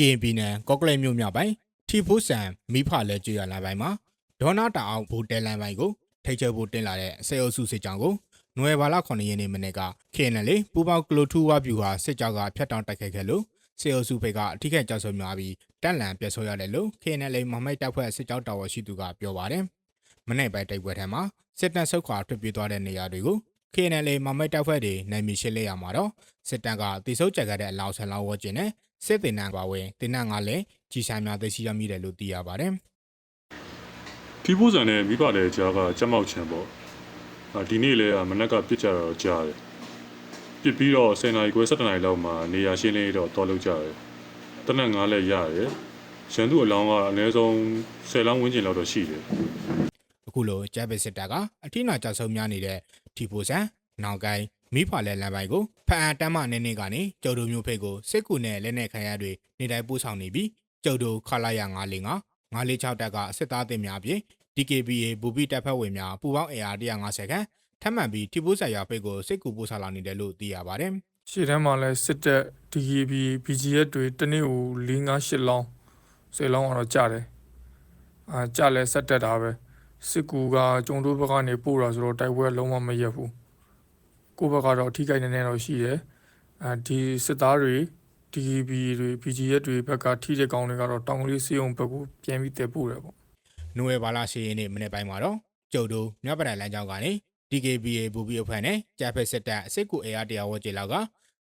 ကရင်ပြည်နယ်ကော့ကလေးမြို့မြောက်ပိုင်းထီဖိုးဆန်မိဖလဲကျွရလမ်းပိုင်းမှာဒေါနာတာအောင်ဘူတဲလမ်းပိုင်းကိုထိတ်ချဖို့တင်လာတဲ့စေအုပ်စုစစ်ကြောင်းကိုနွေဘာလ9ရက်နေ့မနေ့က KNL ပူပေါကလိုထူဝါဗျူဟာစစ်ကြောင်းကဖျက်တောင်းတိုက်ခိုက်ခဲ့လို့စေအုပ်စုဖိတ်ကအထိခိုက်ကြဆုံးများပြီးတက်လန်ပြတ်ဆိုးရတယ်လို့ KNL မမိုက်တပ်ဖွဲ့စစ်ကြောင်းတာဝန်ရှိသူကပြောပါတယ်။မနေ့ပိုင်းတိုက်ပွဲထဲမှာစစ်တပ်ဆုတ်ခွာထွက်ပြေးသွားတဲ့နေရာတွေကို KNL မမိုက်တပ်ဖွဲ့တွေနိုင်မီရှင်းလဲရမှာတော့စစ်တပ်ကတိစုပ်ကြက်ခဲ့တဲ့အလောင်းဆန်လောင်းဝကျင်နဲ့စစ်တင်နန်းပါဝင်တင်နန်းကလည်းကြီးဆိုင်များသိရှိရမိတယ်လို့သိရပါတယ်ဖီးဖို့ဆန်နဲ့မိဘလည်းကြားကကြက်မောက်ချံပေါ့အာဒီနေ့လည်းမနက်ကပြစ်ကြတော့ကြားတယ်ပြစ်ပြီးတော့10နာရီခွဲ17နာရီလောက်မှာနေရာရှင်းလင်းရေးတော့တော်လုပ်ကြတယ်တနက်ငါးလည်းရတယ်ရန်သူအလောင်းကအနည်းဆုံး10လောင်းဝန်းကျင်လောက်တော့ရှိတယ်။ အခုလိုကျပ်ပစ်စစ်တပ်ကအထီးနာကြဆုံးများနေတဲ့ထီပိုဆန်နောက်ကိုင်းမိဖာလဲလမ်းပိုင်းကိုဖအံတမ်းမနေနေကနေကျုပ်တို့မျိုးဖိတ်ကိုစစ်ကူနဲ့လက်နက်ခံရတွေနေတိုင်းပို့ဆောင်နေပြီးကျုပ်တို့ခလာရ945 946တပ်ကစစ်သားတင်များအပြင် DKBA ဘူပီတပ်ဖွဲ့ဝင်များပူပေါင်းအင်အား150ခန့်ထပ်မံပြီးထီပိုးဆိုင်ရာဖိတ်ကိုစစ်ကူပို့ဆောင်လာနေတယ်လို့သိရပါတယ်။ရှေ့တန်းမှာလည်းစစ်တပ် DKB BGF တွေတနေ့ကို၄၅၈လောင်း10လောင်းကတော့ကြာတယ်အာကြာလဲဆက်တက်တာပဲ စစ်ကူကကျုံတို့ဘက်ကနေပို့တာဆိုတော့တိုက်ပွဲလုံးဝမရက်ဘူးကိုယ့်ဘက်ကတော့အထိကိနေနေတော့ရှိတယ်အာဒီစစ်သားတွေ DKB တွေ BGF တွေဘက်ကထိတဲ့ကောင်တွေကတော့တောင်ကလေးစေးုံဘက်ကိုပြန်ပြီးတည်ပို့တယ်ပေါ့နိုဝယ်ဘာလ10ရက်နေ့မနေ့ပိုင်းမှာတော့ကျုပ်တို့မြပဒန်လမ်းကြောင်းကနေ DKBA ဘူပီအဖွဲ့နဲ့ကြားဖက်စစ်တပ်စစ်ကူအင်အားတရားဝတ်ကျေလောက်က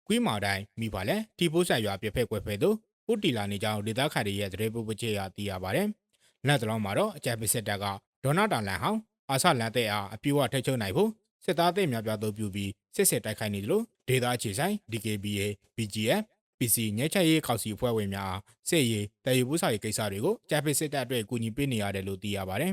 ကွီးမော်တိုင်းမိပါလဲတီပိုးဆိုင်ရွာပြဖက်ကွယ်ဖဲတို့ပုတ်တီလာနေကြောင်းဒေသခံတွေရဲ့သရေပုပ္ပချေရသိရပါတယ်။လက်တလုံးမှာတော့အကြပ်ပစ်စစ်တပ်က ဒေါနာတာလန်ဟောင်းအာဆလန်တဲ့အားအပြည့်အဝထိတ်ချုံနိုင်ဖို့စစ်သားတွေများပြားသို့ပြုပြီးစစ်စစ်တိုက်ခိုက်နေတယ်လို့ဒေသအခြေဆိုင် DKBA BGF PC ညက်ချက်ရေးခေါက်စီအဖွဲ့ဝင်များစစ်ရေးတည်ယူပူးစာရေးကိစ္စတွေကိုကြားပစ်စစ်တပ်အတွက်ကူညီပေးနေရတယ်လို့သိရပါတယ်